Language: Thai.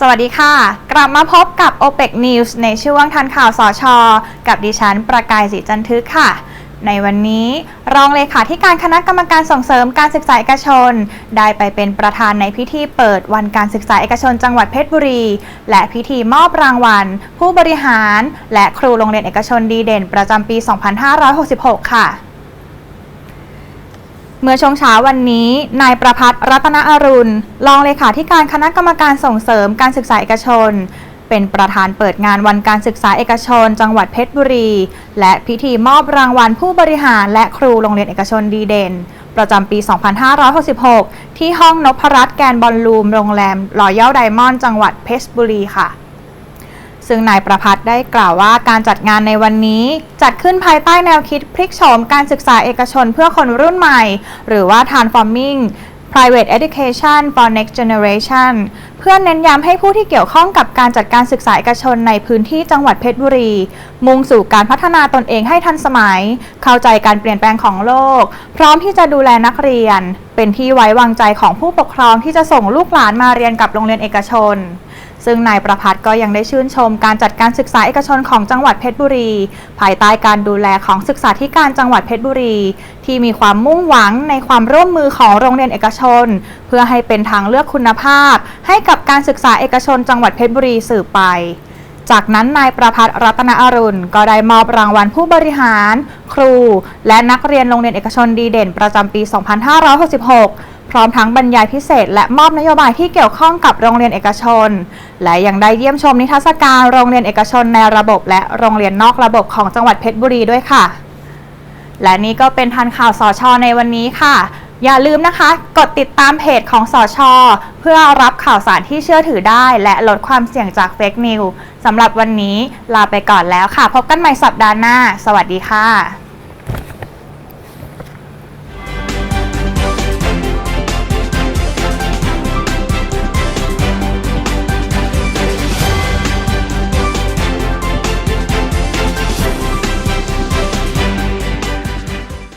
สวัสดีค่ะ กลับมาพบกับ OPEC News ในช่วงทันข่าวสอชอกับดิฉันประกายศรีจันทึกค่ะ ในวันนี้ รองเลขาธิการคณะกรรมการส่งเสริมการศึกษาเอกชน ได้ไปเป็นประธานในพิธีเปิดวันการศึกษาเอกชนจังหวัดเพชรบุรี และพิธีมอบรางวัล ผู้บริหาร และครูโรงเรียนเอกชนดีเด่นประจำปี 2566 ค่ะ เมื่อช่วงเช้าวันนี้ นายประพัฒน์รัตนอรุณ รองเลขาธิการคณะกรรมการส่งเสริมการศึกษาเอกชน เป็นประธานเปิดงานวันการศึกษาเอกชน จังหวัดเพชรบุรี และพิธีมอบรางวัลผู้บริหารและครูโรงเรียนเอกชนดีเด่น ประจำปี 2566 ที่ห้องนพรัตน์แกนบอลลูม โรงแรมรอยัลไดมอนด์จังหวัดเพชรบุรีค่ะ ซึ่งนายประพัฒน์ได้กล่าวว่าการจัดงานในวันนี้ จัดขึ้นภายใต้แนวคิดพลิกโฉมการศึกษาเอกชนเพื่อคนรุ่นใหม่ หรือว่า Transforming Private Education for Next Generation เพื่อเน้นย้ำให้ผู้ที่เกี่ยวข้องกับการจัดการศึกษาเอกชนในพื้นที่จังหวัดเพชรบุรี มุ่งสู่การพัฒนาตนเองให้ทันสมัย เข้าใจการเปลี่ยนแปลงของโลก พร้อมที่จะดูแลนักเรียน เป็นที่ไว้วางใจของผู้ปกครองที่จะส่งลูกหลานมาเรียนกับโรงเรียนเอกชน ซึ่งนายประพัฒน์ก็ยังได้ชื่นชมการจัดการศึกษาเอกชนของจังหวัดเพชรบุรี ภายใต้การดูแลของศึกษาธิการจังหวัดเพชรบุรี ที่มีความมุ่งหวังในความร่วมมือของโรงเรียนเอกชน เพื่อให้เป็นทางเลือกคุณภาพ ให้กับการศึกษาเอกชนจังหวัดเพชรบุรีสืบไปจากนั้นนายประพัฒน์รัตนอรุณ ก็ได้มอบรางวัลผู้บริหาร ครู และนักเรียนโรงเรียนเอกชนดีเด่นประจำปี 2566 พร้อมทั้งบรรยายพิเศษ และมอบนโยบายที่เกี่ยวข้องกับโรงเรียนเอกชน และยังได้เยี่ยมชมนิทรรศการโรงเรียนเอกชนในระบบ และโรงเรียนนอกระบบของจังหวัดเพชรบุรีด้วยค่ะ และนี่ก็เป็นทันข่าวสอชอในวันนี้ค่ะ อย่าลืมนะคะ กดติดตามเพจของสอชอเพื่อรับข่าวสารที่เชื่อถือได้ และลดความเสี่ยงจากเฟกนิวสำหรับวันนี้ลาไปก่อนแล้วค่ะ พบกันใหม่สัปดาห์หน้า สวัสดีค่ะ